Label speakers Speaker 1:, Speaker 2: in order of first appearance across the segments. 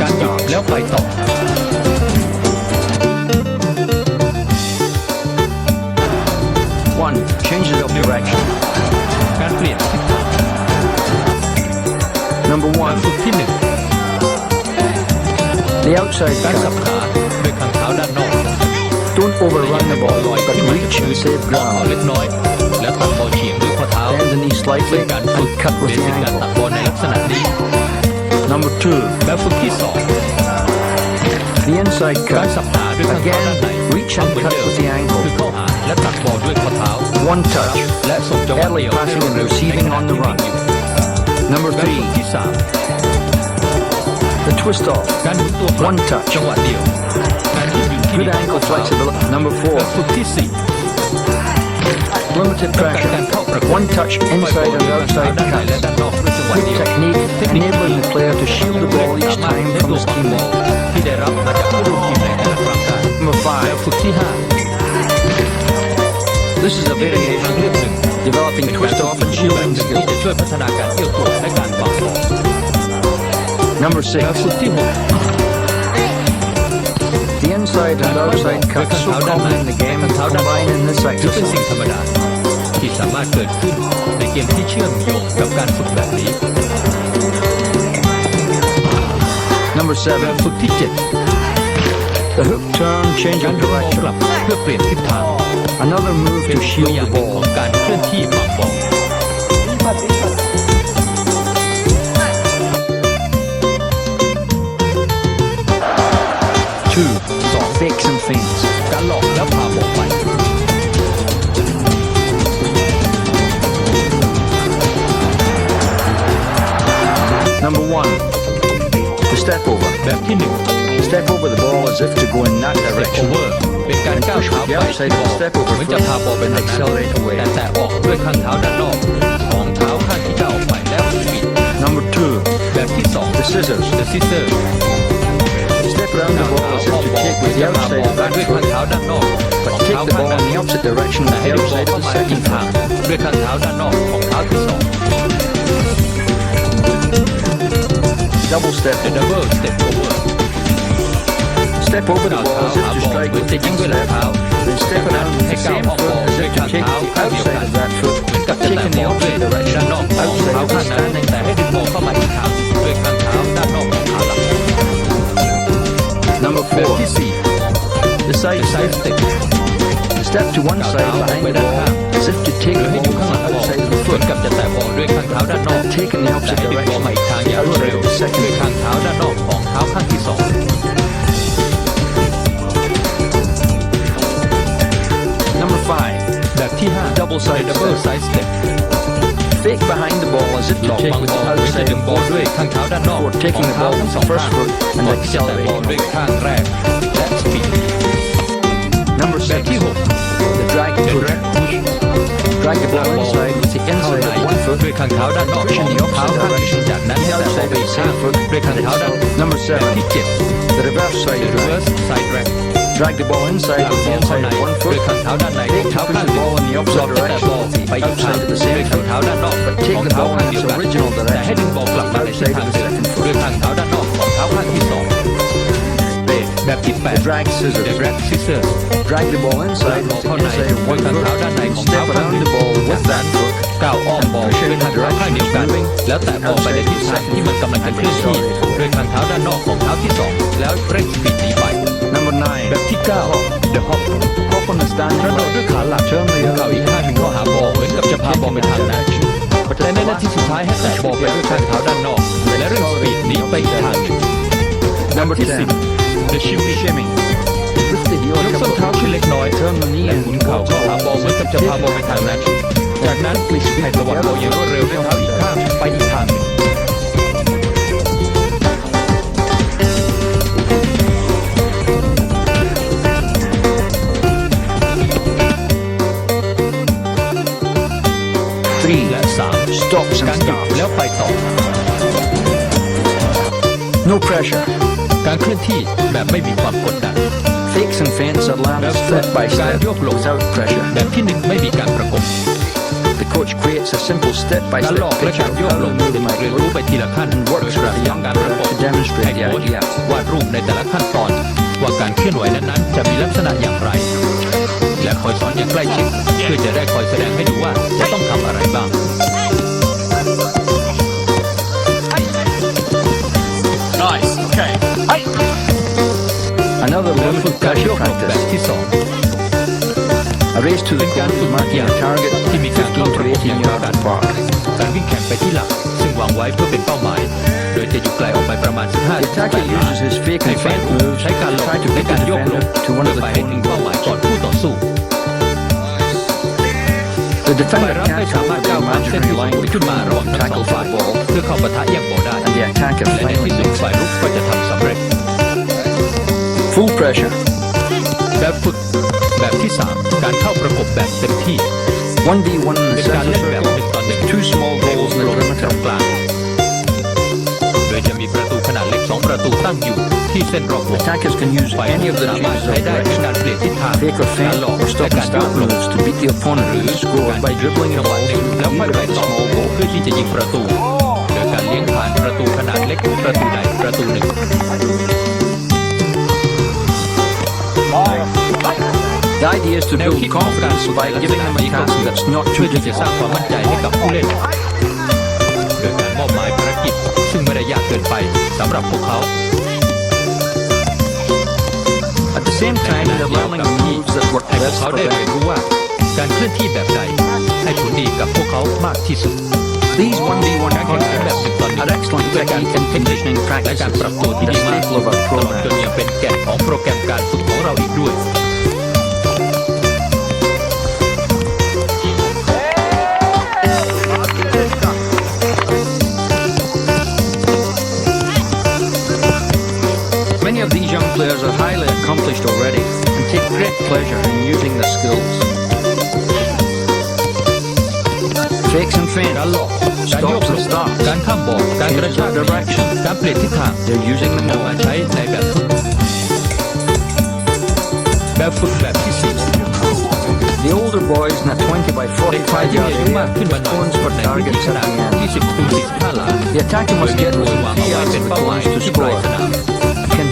Speaker 1: การหยุด
Speaker 2: starts.
Speaker 1: แล้วไปต่อ
Speaker 2: One, changes of direction.
Speaker 1: การเปลี่ยนทิศทาง
Speaker 2: Number
Speaker 1: การ
Speaker 2: one,
Speaker 1: ฝึกที่หนึ่ง
Speaker 2: the outside
Speaker 1: การสับ
Speaker 2: cut.
Speaker 1: ขาด้วยข้างเท้าด้านนอก
Speaker 2: Don't overrun the ball,
Speaker 1: ลอย
Speaker 2: but
Speaker 1: ขึ้นมาที่
Speaker 2: reach
Speaker 1: พื้
Speaker 2: and
Speaker 1: น
Speaker 2: save
Speaker 1: ออกเขา
Speaker 2: ground.
Speaker 1: เล็กน้อย แล้วตัดบอลเฉียงด้วยข้อเท้า
Speaker 2: Bend the knee
Speaker 1: เป็
Speaker 2: slightly
Speaker 1: นการฝึก
Speaker 2: and cut
Speaker 1: เบ
Speaker 2: with the
Speaker 1: สิกการตัด
Speaker 2: ankle.
Speaker 1: บอลในลักษณะนี้
Speaker 2: Number two,
Speaker 1: แบบฝึกที่สอง
Speaker 2: the inside
Speaker 1: การ
Speaker 2: cut.
Speaker 1: สับขาด้วยข้างเท้า
Speaker 2: Again,
Speaker 1: ด้านใน
Speaker 2: reach
Speaker 1: ทำ
Speaker 2: and
Speaker 1: เหมือน
Speaker 2: cut
Speaker 1: เดิม
Speaker 2: with the
Speaker 1: คือ
Speaker 2: ankle.
Speaker 1: เข้าหาและตัดบอลด้วยข้อเท้า
Speaker 2: One touch.
Speaker 1: และส่งจังหวะ
Speaker 2: Early
Speaker 1: เดียวให้
Speaker 2: passing and
Speaker 1: เร็วๆ
Speaker 2: receiving
Speaker 1: ในขณะ
Speaker 2: on the
Speaker 1: ที่วิ่ง
Speaker 2: run.
Speaker 1: อยู่
Speaker 2: Number
Speaker 1: แบบ
Speaker 2: three,
Speaker 1: ฝึกที่สาม
Speaker 2: the twist off.
Speaker 1: การหมุนตัวกลับ
Speaker 2: One touch.
Speaker 1: จังหวะเดียว การยืดหยุ่นที่
Speaker 2: Good
Speaker 1: ดี
Speaker 2: ankle flexibility. Number
Speaker 1: แบ
Speaker 2: four,
Speaker 1: บฝึกที่สี่
Speaker 2: limited pressure. one touch inside and outside cuts, Good technique enabling the player to shield the ball each time from his teammate. Number
Speaker 1: 5.
Speaker 2: This is a variation, developing
Speaker 1: twist-off
Speaker 2: and shielding skills. Number
Speaker 1: 6
Speaker 2: The inside and outside cuts so common in the game and combine in this exercise.
Speaker 1: ธรรมดาที่สามารถเกิดขึ้นในเกมที่เชื่อมโยงกับการฝึกแบบนี้
Speaker 2: Number
Speaker 1: แบ
Speaker 2: seven,
Speaker 1: บฝึกที่เจ็ด
Speaker 2: the hook turn, change
Speaker 1: การ
Speaker 2: of
Speaker 1: ยกบอลก
Speaker 2: direction.
Speaker 1: ลับเพื่อเปลี่ยนทิศทาง
Speaker 2: Another move
Speaker 1: เป็น
Speaker 2: to
Speaker 1: ตัว
Speaker 2: shield
Speaker 1: อย่า
Speaker 2: the
Speaker 1: งหนึ่งขอ
Speaker 2: ball.
Speaker 1: งการเคลื่อนที่วางบอล ก้าวเท้าไปที่บอลเหมือนจะพาบอลไปทางนั้นแต่แตะออกด้วยข้างเท้าด้านนอกของเท้าข้างที่จะออกไปแล้วปิด
Speaker 2: Number two,
Speaker 1: แบบที่สอง
Speaker 2: the scissors.
Speaker 1: The Scissor
Speaker 2: Step around the
Speaker 1: ก้าว
Speaker 2: ball
Speaker 1: เท้า
Speaker 2: as
Speaker 1: อ
Speaker 2: if
Speaker 1: อก
Speaker 2: to
Speaker 1: บอล
Speaker 2: take
Speaker 1: เหมือ
Speaker 2: with
Speaker 1: น
Speaker 2: the
Speaker 1: จะพาบอ
Speaker 2: outside
Speaker 1: ล
Speaker 2: of
Speaker 1: ไป
Speaker 2: that
Speaker 1: ด้วยข้าง
Speaker 2: foot.
Speaker 1: เท้าด้านนอกของ
Speaker 2: But take
Speaker 1: เท้า
Speaker 2: the
Speaker 1: ข้าง
Speaker 2: ball
Speaker 1: นั้น
Speaker 2: in the opposite direction
Speaker 1: แต่
Speaker 2: with
Speaker 1: ให้
Speaker 2: the
Speaker 1: ลูกบอล
Speaker 2: outside
Speaker 1: เข้า
Speaker 2: of the
Speaker 1: มาอีก
Speaker 2: second
Speaker 1: ทาง
Speaker 2: foot.
Speaker 1: ด้วยข้างเท้าด้านนอกของเท้าที่สอง
Speaker 2: Double step.
Speaker 1: The Double Step Over
Speaker 2: Step over the
Speaker 1: ก้าว
Speaker 2: ball
Speaker 1: เท้า
Speaker 2: as
Speaker 1: หา
Speaker 2: if
Speaker 1: บ
Speaker 2: to
Speaker 1: อล
Speaker 2: strike
Speaker 1: เหมือน
Speaker 2: with
Speaker 1: จะ
Speaker 2: the
Speaker 1: ยิงด้วยหลัง
Speaker 2: instep.
Speaker 1: เท้า
Speaker 2: Then step it out with
Speaker 1: ให้
Speaker 2: the
Speaker 1: ก้าว
Speaker 2: same
Speaker 1: ออกบอล
Speaker 2: foot as
Speaker 1: ด้วย
Speaker 2: if to
Speaker 1: ข้าง
Speaker 2: take
Speaker 1: เท้า
Speaker 2: the
Speaker 1: ข้างเดียว
Speaker 2: outside
Speaker 1: กัน
Speaker 2: of that foot.
Speaker 1: เหมือนกับจะ
Speaker 2: Taking
Speaker 1: แตะ
Speaker 2: the
Speaker 1: บอลด้วย
Speaker 2: opposite
Speaker 1: ด้าน
Speaker 2: direction
Speaker 1: นอกของ
Speaker 2: outside
Speaker 1: เท้า
Speaker 2: of the
Speaker 1: ข้างนั้น
Speaker 2: standing
Speaker 1: แต่ให้ดึงบอลเข้ามาอีกทางด้วยข้างเท้าด้านนอกของเท้าหลัง
Speaker 2: Number
Speaker 1: แบบ
Speaker 2: four,
Speaker 1: ที่สี่
Speaker 2: the side
Speaker 1: The Side
Speaker 2: step.
Speaker 1: Step
Speaker 2: Step to one
Speaker 1: ก้าว
Speaker 2: side
Speaker 1: เท้าออก
Speaker 2: behind
Speaker 1: ไป
Speaker 2: the
Speaker 1: ด้าน
Speaker 2: ball
Speaker 1: ข้าง
Speaker 2: as if to
Speaker 1: ห
Speaker 2: take
Speaker 1: รือ
Speaker 2: the
Speaker 1: ให้
Speaker 2: ball
Speaker 1: อยู่ข้างหลัง
Speaker 2: from
Speaker 1: บอล
Speaker 2: outside of the
Speaker 1: เหมือน
Speaker 2: foot.
Speaker 1: กับจะแตะบ
Speaker 2: Double side
Speaker 1: Double
Speaker 2: step.
Speaker 1: Side Step
Speaker 2: fake behind the ball as if
Speaker 1: หล
Speaker 2: to
Speaker 1: อก
Speaker 2: take
Speaker 1: บัง
Speaker 2: with
Speaker 1: บ
Speaker 2: the
Speaker 1: อลเหมือนจะ
Speaker 2: outside
Speaker 1: ดึ
Speaker 2: of
Speaker 1: ง
Speaker 2: the
Speaker 1: บอล
Speaker 2: foot.
Speaker 1: ด้วยข้างเท้าด้านนอก
Speaker 2: For
Speaker 1: ของ
Speaker 2: taking the
Speaker 1: เท้า
Speaker 2: ball
Speaker 1: ทั้งสอง
Speaker 2: first
Speaker 1: ข้าง
Speaker 2: foot and
Speaker 1: ก่อนที่จะแตะบอล
Speaker 2: accelerating.
Speaker 1: ด้วยข้างแรกและสปีด
Speaker 2: Number
Speaker 1: แบบ
Speaker 2: six,
Speaker 1: ที่หก
Speaker 2: the drag
Speaker 1: The
Speaker 2: push.
Speaker 1: Drag Push
Speaker 2: Drag the
Speaker 1: ลาก
Speaker 2: ball
Speaker 1: บอล
Speaker 2: inside with the
Speaker 1: เข้า
Speaker 2: inside
Speaker 1: ใน
Speaker 2: of one foot
Speaker 1: ด้วยข้างเท้าด้านนอกของเท้าข้างที่จากนั้นให้แตะบอลไปอีกข้างด้วยข้างเท้าด้าน
Speaker 2: Number
Speaker 1: แบบ
Speaker 2: seven,
Speaker 1: ที่เจ็ด
Speaker 2: the reverse
Speaker 1: The
Speaker 2: side drag.
Speaker 1: Reverse Side Drag
Speaker 2: Drag the ball inside
Speaker 1: ลาก
Speaker 2: with
Speaker 1: บ
Speaker 2: the
Speaker 1: อลเข้า
Speaker 2: inside
Speaker 1: ใน
Speaker 2: of one
Speaker 1: ด้วย
Speaker 2: foot.
Speaker 1: ข้างเท้าด้านในของ
Speaker 2: Take
Speaker 1: เท้า
Speaker 2: push
Speaker 1: ข้าง
Speaker 2: the
Speaker 1: หนึ่ง
Speaker 2: ball in the
Speaker 1: หล
Speaker 2: opposite
Speaker 1: อกให้แตะบอล
Speaker 2: direction
Speaker 1: ไปอีกทาง
Speaker 2: outside of the
Speaker 1: ด้วย
Speaker 2: same
Speaker 1: ข้าง
Speaker 2: foot.
Speaker 1: เท้าด้านนอก
Speaker 2: But
Speaker 1: ข
Speaker 2: take
Speaker 1: อง
Speaker 2: the
Speaker 1: เท้า
Speaker 2: ball
Speaker 1: ข้าง
Speaker 2: in
Speaker 1: เดียว
Speaker 2: its
Speaker 1: กัน
Speaker 2: original
Speaker 1: แต่ให้
Speaker 2: direction
Speaker 1: ดึงบอลกลับมาในทิศ
Speaker 2: outside
Speaker 1: ทาง
Speaker 2: of the
Speaker 1: เดิม
Speaker 2: second
Speaker 1: ด้วย
Speaker 2: foot.
Speaker 1: ข้างเท้าด้านนอกของเท้าข้างที่สอง แบบที่แป
Speaker 2: The
Speaker 1: ด
Speaker 2: drag
Speaker 1: The
Speaker 2: scissors.
Speaker 1: Drag Scissors
Speaker 2: Drag the ball
Speaker 1: ลาก
Speaker 2: inside
Speaker 1: บอล
Speaker 2: with
Speaker 1: เข้า
Speaker 2: the
Speaker 1: ใน
Speaker 2: inside of
Speaker 1: ด้วย
Speaker 2: one
Speaker 1: ข้าง
Speaker 2: foot.
Speaker 1: เท้าด้านในของเท้า
Speaker 2: Step
Speaker 1: ข้างห
Speaker 2: around
Speaker 1: นึ่ง
Speaker 2: the ball
Speaker 1: จาก
Speaker 2: with
Speaker 1: นั้น
Speaker 2: that foot.
Speaker 1: ก้าวอ้อมบอลด้วยข้างเท้าข้างเดียวกัน แล้วแตะบอลไปในทิศทางที่มันกำลังจะเคลื่อนที่ด้วยข้างเท้าด้านนอกของเท้าที่สองแล้วเร่งสปีดหนีไป
Speaker 2: Number nine,
Speaker 1: แบบที่9 The Hop
Speaker 2: hop on the standing
Speaker 1: กระโดด
Speaker 2: leg.
Speaker 1: ด้วยขาหลัก
Speaker 2: Turn the
Speaker 1: เข่า
Speaker 2: other
Speaker 1: อีกข้างหนึ่งเข้าหาบอลเหมือนกับจะพาบอลไปทางนั้น
Speaker 2: But
Speaker 1: แต่ในนาทีสุดท้ายให้แตะบอลไปด้วยข้างเท้าด้านนอกและเร่งสปีดหนีไปอีกทางหนึ่ง
Speaker 2: Number
Speaker 1: ที่
Speaker 2: ten,
Speaker 1: 10 The Shimmy
Speaker 2: Shimmy รู้สึกโย
Speaker 1: นยก
Speaker 2: กับ
Speaker 1: ส้นเท้าขึ้นเล็กน้อย
Speaker 2: Germany
Speaker 1: และหมุนเข่าเข้าหาบอลเหมือนกับจะพาบอลไปทางนั้น3และ 3
Speaker 2: stops and no pressure
Speaker 1: การเคลื่อนที่แบบไม่มีความกดดัน
Speaker 2: Fakes and feints are landed step by step without pressure.
Speaker 1: แบบที่หนึ่งไม่มีการประกบ
Speaker 2: The coach creates a simple step by
Speaker 1: การหล
Speaker 2: step
Speaker 1: อกและ
Speaker 2: picture
Speaker 1: การ
Speaker 2: of
Speaker 1: โยก
Speaker 2: how
Speaker 1: ล
Speaker 2: the
Speaker 1: ง
Speaker 2: movement
Speaker 1: เรียน
Speaker 2: might
Speaker 1: รู้
Speaker 2: look
Speaker 1: ไปทีละขั้น
Speaker 2: and
Speaker 1: โด
Speaker 2: works
Speaker 1: ยปราศ
Speaker 2: with the
Speaker 1: จาก
Speaker 2: young
Speaker 1: การประกบ
Speaker 2: player to demonstrate
Speaker 1: ให้
Speaker 2: the
Speaker 1: โค้ช
Speaker 2: idea.
Speaker 1: วาดรูปในแต่ละขั้นตอน ว่าการเคลื่อนไหวนั้นๆจะมีลักษณะอย่างไร และคอยสอนอย่างใกล้ชิดเพื่อจะได้คอยแสดงให้ดูว่าจะต้องทำอะไรบ้าง งแบบ
Speaker 2: practice.
Speaker 1: ที่สอง
Speaker 2: A race to
Speaker 1: เป็
Speaker 2: the
Speaker 1: นการ
Speaker 2: goal
Speaker 1: ฝึก
Speaker 2: marking
Speaker 1: อย่าง
Speaker 2: a target
Speaker 1: ที่มีการเข้า
Speaker 2: 15
Speaker 1: ประ
Speaker 2: to
Speaker 1: กบอย่าง
Speaker 2: 18
Speaker 1: เดียว
Speaker 2: yards
Speaker 1: กัน
Speaker 2: apart.
Speaker 1: การวิ่งแข่งไปที่หลัก ซึ่งวางไว้เพื่อเป็นเป้าหมาย โดยจะอยู่ไกลออกไปประมาณ 15
Speaker 2: The attacker uses his fake
Speaker 1: ให้
Speaker 2: and
Speaker 1: ฝ่าย
Speaker 2: feint
Speaker 1: รุก
Speaker 2: moves
Speaker 1: ใช้การหลอก
Speaker 2: try to
Speaker 1: ใน
Speaker 2: beat
Speaker 1: การ
Speaker 2: the
Speaker 1: โยกลง
Speaker 2: defender to one
Speaker 1: เพื่
Speaker 2: of
Speaker 1: อ
Speaker 2: the
Speaker 1: ไปให้ถึง
Speaker 2: opponent's
Speaker 1: เป้าหมาย
Speaker 2: goals.
Speaker 1: ก่อนคู่ต่อสู้
Speaker 2: The
Speaker 1: ฝ่าย
Speaker 2: defender
Speaker 1: รับไม่
Speaker 2: can't
Speaker 1: สามารถ
Speaker 2: over the
Speaker 1: ก้าวข้ามเส้น
Speaker 2: imaginary
Speaker 1: ที่สม
Speaker 2: line
Speaker 1: มติขึ้นมาระหว่าง
Speaker 2: between
Speaker 1: ทั้งสอง
Speaker 2: tackle
Speaker 1: ฝ่าย
Speaker 2: football
Speaker 1: เพื่อเข้าปะทะแย่งบอลได้
Speaker 2: and the attacker
Speaker 1: และใน
Speaker 2: finally pressure.
Speaker 1: แบบฝึกแบบที่ 3 การเข้าประกบแบบเต็มที่
Speaker 2: 1v1 in
Speaker 1: เป็
Speaker 2: the
Speaker 1: นการ
Speaker 2: center
Speaker 1: เล่นแบบห
Speaker 2: circle.
Speaker 1: นึ่งต่อหนึ่ง
Speaker 2: Two small
Speaker 1: ในว
Speaker 2: goals
Speaker 1: ง
Speaker 2: in
Speaker 1: กล
Speaker 2: the
Speaker 1: มตร
Speaker 2: perimeter.
Speaker 1: งกลางโดยจะมีประตูขนาดเล็ก 2 ประตูตั้งอยู่ที่เส้นรอบวง
Speaker 2: Attackers can use
Speaker 1: ฝ่าย
Speaker 2: any
Speaker 1: รุ
Speaker 2: of
Speaker 1: ก
Speaker 2: the
Speaker 1: สามารถ
Speaker 2: changes
Speaker 1: ใช้
Speaker 2: of
Speaker 1: ได้ทั้ง
Speaker 2: direction,
Speaker 1: การเปลี่ยนทิศทาง
Speaker 2: fake or
Speaker 1: การ
Speaker 2: feint,
Speaker 1: หลอก
Speaker 2: or
Speaker 1: และ
Speaker 2: stop
Speaker 1: กา
Speaker 2: and
Speaker 1: รโย
Speaker 2: start
Speaker 1: กลง
Speaker 2: moves to beat the opponent
Speaker 1: หรือ
Speaker 2: and score
Speaker 1: การ
Speaker 2: by
Speaker 1: ยิง
Speaker 2: dribbling
Speaker 1: จั
Speaker 2: the
Speaker 1: งหวะ
Speaker 2: ball
Speaker 1: หนึ่ง
Speaker 2: through
Speaker 1: แล้วค่อย
Speaker 2: either
Speaker 1: ไป
Speaker 2: of the
Speaker 1: ต่อ
Speaker 2: small goals.
Speaker 1: เพื่อที่จะยิงประตู โดยการเลี้ยงผ่านประตูขนาดเล็กประตูใดประตูหนึ่
Speaker 2: The idea is to
Speaker 1: แนว
Speaker 2: build
Speaker 1: คิดของการ
Speaker 2: confidence
Speaker 1: ฝึก
Speaker 2: by
Speaker 1: ลักษ
Speaker 2: giving
Speaker 1: ณะ
Speaker 2: them a
Speaker 1: นี้ก็
Speaker 2: task
Speaker 1: คือ
Speaker 2: that's not
Speaker 1: เพื่
Speaker 2: too
Speaker 1: อที่จะสร้าง
Speaker 2: difficult.
Speaker 1: ความมั่นใจให้กับผู้เล่นโดยการมอบหมายภารกิจ ซึ่งไม่ได้ยากเกินไปสำหรับพวกเขา
Speaker 2: At the same
Speaker 1: ในข
Speaker 2: time,
Speaker 1: ณะ
Speaker 2: they're
Speaker 1: เดียว
Speaker 2: learning
Speaker 1: กับ
Speaker 2: the
Speaker 1: ที่
Speaker 2: moves that work
Speaker 1: ให้พวก
Speaker 2: best
Speaker 1: เขา
Speaker 2: for
Speaker 1: ได้เรียน
Speaker 2: them.
Speaker 1: รู้ว่า การเคลื่อนที่แบบใดให้ผลดีกับพวกเขามากที่สุด
Speaker 2: These 1v1
Speaker 1: การแข่งขันแบบหนึ่ง
Speaker 2: contests
Speaker 1: ต่อหนึ่ง
Speaker 2: are excellent
Speaker 1: เป็นการ
Speaker 2: technique
Speaker 1: ฝึก
Speaker 2: and
Speaker 1: เทคนิค
Speaker 2: conditioning
Speaker 1: และการ
Speaker 2: practices,
Speaker 1: ปรับตัวที่
Speaker 2: the
Speaker 1: ดีมาก
Speaker 2: staple of our
Speaker 1: ตลอดจน
Speaker 2: program.
Speaker 1: ยังเป็นแก่นของโปรแกรมการฝึกของเราอีกด้วย
Speaker 2: are highly accomplished already and take great pleasure in using their skills. Fakes and
Speaker 1: การหลอก
Speaker 2: feints,
Speaker 1: การโยก
Speaker 2: stops
Speaker 1: หล
Speaker 2: and
Speaker 1: บ
Speaker 2: starts.
Speaker 1: การข้ามบอลการกระชาก
Speaker 2: direction
Speaker 1: การเปลี่ยนทิศทาง
Speaker 2: They're using them
Speaker 1: นำ
Speaker 2: all.
Speaker 1: มาใช้ในแบบฝึกแบบฝึกแบบที่สี่
Speaker 2: The older boys in a 20 by
Speaker 1: เด็กชาย
Speaker 2: 45
Speaker 1: ที่มี
Speaker 2: yard
Speaker 1: อายุมาก
Speaker 2: area
Speaker 1: ขึ้นมาหน่อย
Speaker 2: phones for
Speaker 1: ในพื้นที่
Speaker 2: targets
Speaker 1: ข
Speaker 2: at
Speaker 1: นาด
Speaker 2: the end.
Speaker 1: 20คูณ45หลา
Speaker 2: The attacker
Speaker 1: โดย
Speaker 2: must
Speaker 1: มี
Speaker 2: get
Speaker 1: โดยว
Speaker 2: within
Speaker 1: วาง
Speaker 2: three
Speaker 1: เอาไว้
Speaker 2: yards
Speaker 1: เป็
Speaker 2: of
Speaker 1: น
Speaker 2: the
Speaker 1: เป้าหมาย
Speaker 2: goals to
Speaker 1: ที่ปลาย
Speaker 2: score.
Speaker 1: สนาม
Speaker 2: Can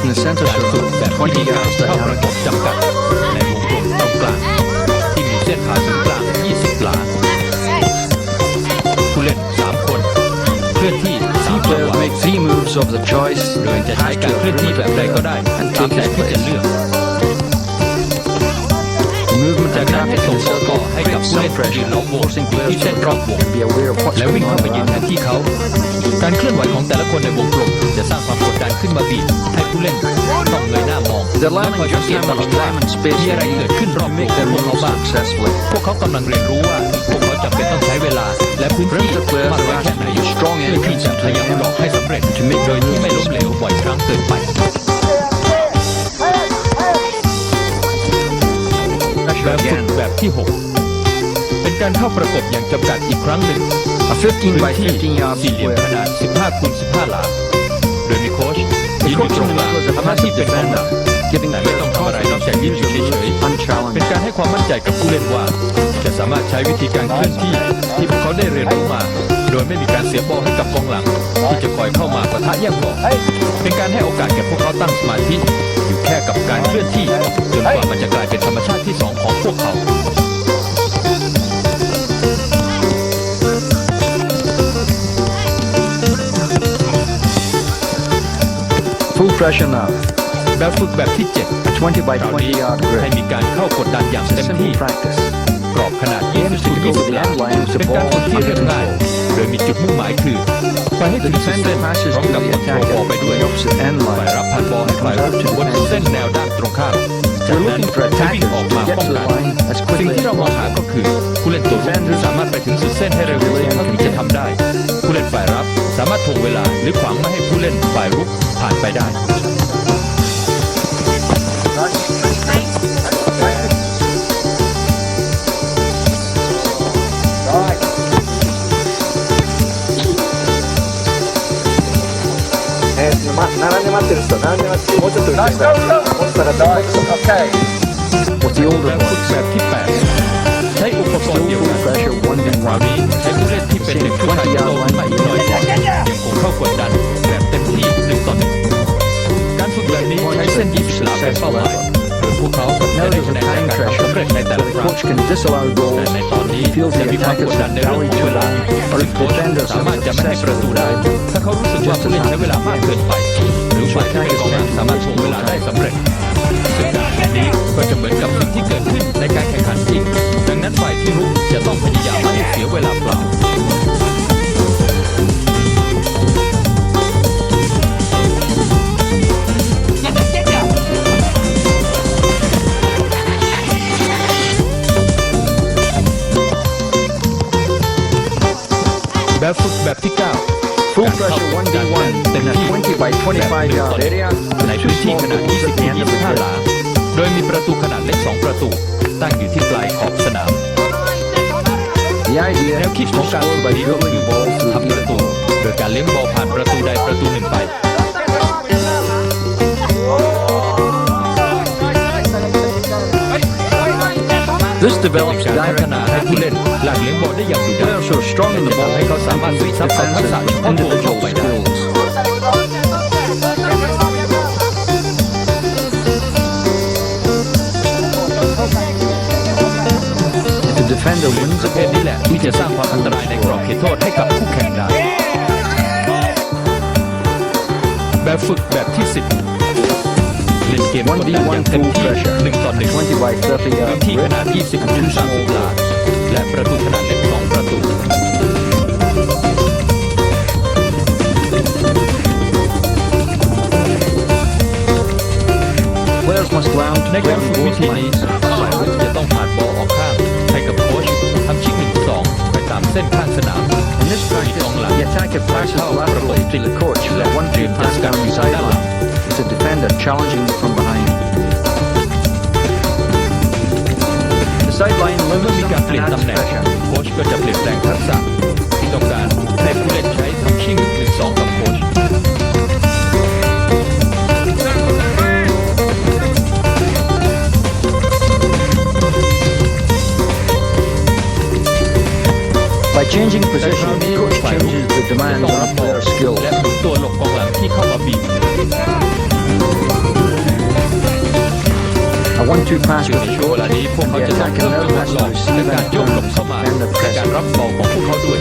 Speaker 1: ห้า
Speaker 2: pressure practice in the center
Speaker 1: การฝึก
Speaker 2: circle,
Speaker 1: แบบที่มี
Speaker 2: 20
Speaker 1: การ
Speaker 2: yards
Speaker 1: เข้าประก
Speaker 2: diameter.
Speaker 1: บจำกัด ในวงกลมตรงกลาง ที่มีเส้นผ่าศูนย์กลาง 20 หลา ผู้เล่น 3 คน เคลื่อนที่
Speaker 2: Three
Speaker 1: 3จังห
Speaker 2: players
Speaker 1: วะ
Speaker 2: make three moves of the choice
Speaker 1: โดยจะใช้
Speaker 2: past
Speaker 1: การ
Speaker 2: your
Speaker 1: เคลื่อนที่แบบใดก็ได้
Speaker 2: and
Speaker 1: ตาม
Speaker 2: take
Speaker 1: แต่
Speaker 2: his
Speaker 1: ที่จะ
Speaker 2: place.
Speaker 1: เลือก
Speaker 2: The movement
Speaker 1: จาก
Speaker 2: and
Speaker 1: นั้นให้
Speaker 2: traffic
Speaker 1: ส่
Speaker 2: in
Speaker 1: ง
Speaker 2: the
Speaker 1: บอลต่อ
Speaker 2: circle
Speaker 1: ให้กับ
Speaker 2: creates
Speaker 1: ผู้เล่
Speaker 2: some
Speaker 1: นที่ยื
Speaker 2: pressure,
Speaker 1: นล้อมวง
Speaker 2: forcing
Speaker 1: อยู่
Speaker 2: players
Speaker 1: ที่เส้น
Speaker 2: to
Speaker 1: รอบวง
Speaker 2: be aware of what's
Speaker 1: และวิ่ง
Speaker 2: going
Speaker 1: เข้า
Speaker 2: on
Speaker 1: ไปยืน
Speaker 2: around
Speaker 1: แท
Speaker 2: them.
Speaker 1: นที่เขา การเคลื่อนไหวของแต่ละคนในวงกลมจะสร้าง ความกดดันขึ้นมาบีบให้ผู้เล่นต้องเงยหน้ามอง
Speaker 2: They're
Speaker 1: และคอย
Speaker 2: learning
Speaker 1: สัง
Speaker 2: just
Speaker 1: เกต
Speaker 2: how
Speaker 1: ตลอ
Speaker 2: much
Speaker 1: ดว่า
Speaker 2: time and space
Speaker 1: มี
Speaker 2: they
Speaker 1: อะไรเกิด
Speaker 2: need
Speaker 1: ขึ้นรอบ
Speaker 2: to
Speaker 1: ตัว
Speaker 2: make
Speaker 1: ข
Speaker 2: their
Speaker 1: องพวกเขา
Speaker 2: moves
Speaker 1: บ้าง
Speaker 2: successfully.
Speaker 1: พวกเขากำลังเรียนรู้ว่าพวกเขาจำเป็นต้องใช้เวลา และพื้นที่
Speaker 2: Perimeter players
Speaker 1: มากน้อย
Speaker 2: are
Speaker 1: แค่ไหน
Speaker 2: asked to use strong
Speaker 1: เพื่อที่
Speaker 2: entrance
Speaker 1: จะ
Speaker 2: into
Speaker 1: พยายาม
Speaker 2: the
Speaker 1: หลอกให้สำเร็จ
Speaker 2: to make
Speaker 1: โดย
Speaker 2: their
Speaker 1: ที่ไม่
Speaker 2: moves
Speaker 1: ล้มเหลวบ่อยครั้งเกินไป
Speaker 2: Pressure
Speaker 1: แบบฝึก
Speaker 2: again.
Speaker 1: แบบที่ 6 เป็นการเข้าประกบอย่างจำกัดอีกครั้งหนึ่ง
Speaker 2: A 15
Speaker 1: พื้น
Speaker 2: by
Speaker 1: ที่
Speaker 2: 15 yard
Speaker 1: สี่เหลี่ยม
Speaker 2: square.
Speaker 1: ขนาด 15คูณ15 หลาโด ยมีโค้ช
Speaker 2: The
Speaker 1: ยืนอยู่
Speaker 2: coach
Speaker 1: ตร
Speaker 2: in
Speaker 1: ง
Speaker 2: the
Speaker 1: กลาง
Speaker 2: middle is a
Speaker 1: ทำหน้าที่
Speaker 2: passive
Speaker 1: เป็นกองหลั
Speaker 2: defender,
Speaker 1: ง
Speaker 2: giving
Speaker 1: แต่
Speaker 2: the
Speaker 1: ไม่
Speaker 2: players
Speaker 1: ต้องทำอะไรนอก
Speaker 2: confidence
Speaker 1: จาก
Speaker 2: to
Speaker 1: ยืน
Speaker 2: use
Speaker 1: อยู่
Speaker 2: their
Speaker 1: เฉ
Speaker 2: moves
Speaker 1: ยๆเป็น
Speaker 2: unchallenged.
Speaker 1: การให้ความมั่นใจกับผู้เล่นว่า จะสามารถใช้วิธีการเคลื่อนที่ที่พวกเขาได้เรียนรู้มา โดยไม่มีการเสียบอลให้กับกองหลัง ที่จะคอยเข้ามาปะทะแย่งบอลเป็นการให้โอกาสแก่พวกเขาตั้งสมาธิอยู่แค่กับการเคลื่อนที่จนกว่ามันจะกลายเป็นธรรมชาติที่สองของพวกเขา
Speaker 2: pressure now.
Speaker 1: แบบฝึกแบบที่7
Speaker 2: A 20 by
Speaker 1: คราวนี้
Speaker 2: 20 yard
Speaker 1: ให้
Speaker 2: grid.
Speaker 1: มีการเข้ากดดันอย่าง
Speaker 2: It's
Speaker 1: เต็
Speaker 2: a
Speaker 1: ม
Speaker 2: simple
Speaker 1: ที่
Speaker 2: practice.
Speaker 1: กรอบขนาด 20ถึง20หลาเป็นการฝึกที่เรียบง่ายโดยมีจุดมุ่งหมายคือ ไปให้ถึงสุดเส้น
Speaker 2: Defender passes
Speaker 1: พร้อม
Speaker 2: to
Speaker 1: กับ
Speaker 2: the
Speaker 1: คอนโทรล
Speaker 2: attacker
Speaker 1: บอลไปด้วย
Speaker 2: the opposite end
Speaker 1: ฝ่าย
Speaker 2: line.
Speaker 1: รับผ่านบอลให้ฝ่ายรับบนเส้นแนวด้านตรงข้ามจาก
Speaker 2: We're
Speaker 1: นั้น
Speaker 2: looking for
Speaker 1: ให้วิ่ง
Speaker 2: attackers
Speaker 1: ออกมา
Speaker 2: to get
Speaker 1: ป้อง
Speaker 2: to
Speaker 1: กั
Speaker 2: the
Speaker 1: น
Speaker 2: line as
Speaker 1: สิ่ง
Speaker 2: quickly
Speaker 1: ที่
Speaker 2: as
Speaker 1: เรามองหา
Speaker 2: possible.
Speaker 1: ก็คือผู้เล่นตัวรุกที่สามารถไปถึงสุดเส้นให้เร็วที่สุดเท่าที่จะทำได้ ผู้เล่นฝ่ายรับสามารถถ่วงเวลาหรือขวางไม่ให้ผู้เล่นฝ่ายรุก ผ่านไปได้
Speaker 3: 並んで待ってる人並んで待ってもうちょっと打ってくださいもうちょっとだいโอซิโอเดอร์
Speaker 2: ฟุต
Speaker 1: แบบที่ 8 ใช้อ้ปกรณ์เดียวกันคราวนี้ใช้ผู้เล่นที่เป็นเด็กผู้ชายลงไปหน่อยยังคงเข้ากดดันแบบเต็ม นเป้าหมายโดยพวกเขาจะได้
Speaker 2: there's
Speaker 1: คะแนนในการทำสำเร็จในแต่ละครั้งแต่ในตอนนี้จะมีความกดดันในเรื่องของเวลาหรือโค้ชสามารถจะไม่ให้ประตูได้ ถ้าเขารู้สึกว่าผู้เล่นใช้เวลามากเกินไป หรือฝ่ายที่เป็นกองหลังสามารถถ่วงเวลาได้สำเร็จซึ่งการแบบนี้ก็จะเหมือนกับสิ่งที่เกิดขึ้นในการแข่งขันจริง ดังนั้นฝ่ายที่รุกจะต้องพยายามไม่เสียเวลาเปล่า แบบ
Speaker 2: 1 ต่อเล็ก
Speaker 1: ในพื้นที่ขนาด 20-25 ตาา
Speaker 2: ง
Speaker 1: โดยมีประตูขนาดเล็ก 2 ประตู ตั้งอยู่ที่ปลายขอบสนาม แนวคิดของการ
Speaker 2: บ
Speaker 1: นี้ก็คือ
Speaker 2: ล
Speaker 1: ทำประตู โดยการเลี้ยงบอลผ่านประตูใดประตูหนึ่งไป
Speaker 2: This develops
Speaker 1: การพัฒนาให้ผู้เล่นหลังเลี้ยงบอลได้อย่างดุดัน
Speaker 2: Players
Speaker 1: ทำให้เขาสามารถซึมซับเอาทักษะเฉพาะตัวไปได้
Speaker 2: If a defender wins
Speaker 1: ประ
Speaker 2: the
Speaker 1: เภท
Speaker 2: ball,
Speaker 1: นี้แหละที่จะสร้างความอันตรายในกรอบเขตโทษให้กับคู่แข่งได้ แบบฝึกแบบที่ 10 เล่นเกมกดดันอย่าง
Speaker 2: 1v1
Speaker 1: เต็ม
Speaker 2: full
Speaker 1: ที่
Speaker 2: pressure
Speaker 1: 1ต่อ1
Speaker 2: 20 by 30
Speaker 1: พื้น
Speaker 2: yard
Speaker 1: ที่ข
Speaker 2: grid
Speaker 1: นาด 20ถึง30หลาและประตูขนาดเล็ก2ประตู
Speaker 2: Players must round
Speaker 1: ใน
Speaker 2: to
Speaker 1: การ
Speaker 2: play
Speaker 1: ฝึ
Speaker 2: on
Speaker 1: กวิ
Speaker 2: both
Speaker 1: ธีนี้
Speaker 2: lines.
Speaker 1: ฝ่ายรุกจะต้องผ่านบอลออกข้าง ให้กับโค้ชทำชิกหนึ่งสองไปตามเส้นข้างสนาม
Speaker 2: In this practice, the attacker passes laterally to the coach for a one-two pass down the sideline. It's a defender challenging from behind. The sideline
Speaker 1: เมื่อ
Speaker 2: limits
Speaker 1: มี
Speaker 2: them
Speaker 1: การเปลี่ยน
Speaker 2: and
Speaker 1: ตำ
Speaker 2: adds
Speaker 1: แหน่ง
Speaker 2: pressure.
Speaker 1: โค้ชก็จะเปลี่ยนแปลงทักษะที่ต้องการให้ผู้เล่นใช้ทำชิ่งหนึ่งสองกับโค้ช
Speaker 2: changing
Speaker 1: แต่คราว
Speaker 2: position,
Speaker 1: นี้
Speaker 2: the coach
Speaker 1: ฝ่ายรุก
Speaker 2: changes the
Speaker 1: จะ
Speaker 2: demands
Speaker 1: ต้องรับ
Speaker 2: on
Speaker 1: บอล
Speaker 2: player skills.
Speaker 1: และหมุนตัวหลบกองหลังที่เข้ามาบีบ
Speaker 2: A one-two pass
Speaker 1: อยู่
Speaker 2: with
Speaker 1: ใน
Speaker 2: the
Speaker 1: ช่วงเว
Speaker 2: coach.
Speaker 1: ลานี้พวกเขา
Speaker 2: The
Speaker 1: จะต้อง
Speaker 2: attacker
Speaker 1: เพิ่ม
Speaker 2: now
Speaker 1: จังหวะ
Speaker 2: has
Speaker 1: หล
Speaker 2: to
Speaker 1: อกและ
Speaker 2: receive
Speaker 1: การ
Speaker 2: and
Speaker 1: โยกหลบเข้ามา
Speaker 2: defend the
Speaker 1: ในการ
Speaker 2: pressure.
Speaker 1: รับบอลของพวกเขาด้วย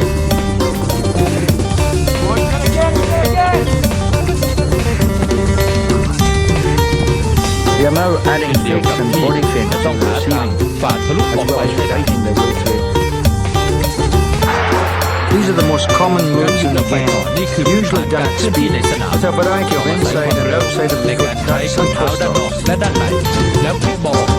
Speaker 2: They are now adding
Speaker 1: เช่นเดียว
Speaker 2: fakes
Speaker 1: กับ
Speaker 2: and
Speaker 1: ที่
Speaker 2: body
Speaker 1: จะ
Speaker 2: feints
Speaker 1: ต้อง
Speaker 2: to
Speaker 1: หาทาง
Speaker 2: receiving
Speaker 1: ฝ่าทะลุอ
Speaker 2: as
Speaker 1: อกไป
Speaker 2: well as
Speaker 1: ให้ได้
Speaker 2: fighting their way are the most common moves in the game,
Speaker 1: นี่คือ
Speaker 2: usually
Speaker 1: กา
Speaker 2: done
Speaker 1: ร
Speaker 2: at
Speaker 1: เคลื่อนที่
Speaker 2: speed
Speaker 1: ในสนาม
Speaker 2: with a variety of inside and outside of
Speaker 1: ใน
Speaker 2: the
Speaker 1: การ
Speaker 2: foot
Speaker 1: ใช้
Speaker 2: cuts
Speaker 1: ส้น
Speaker 2: and
Speaker 1: เ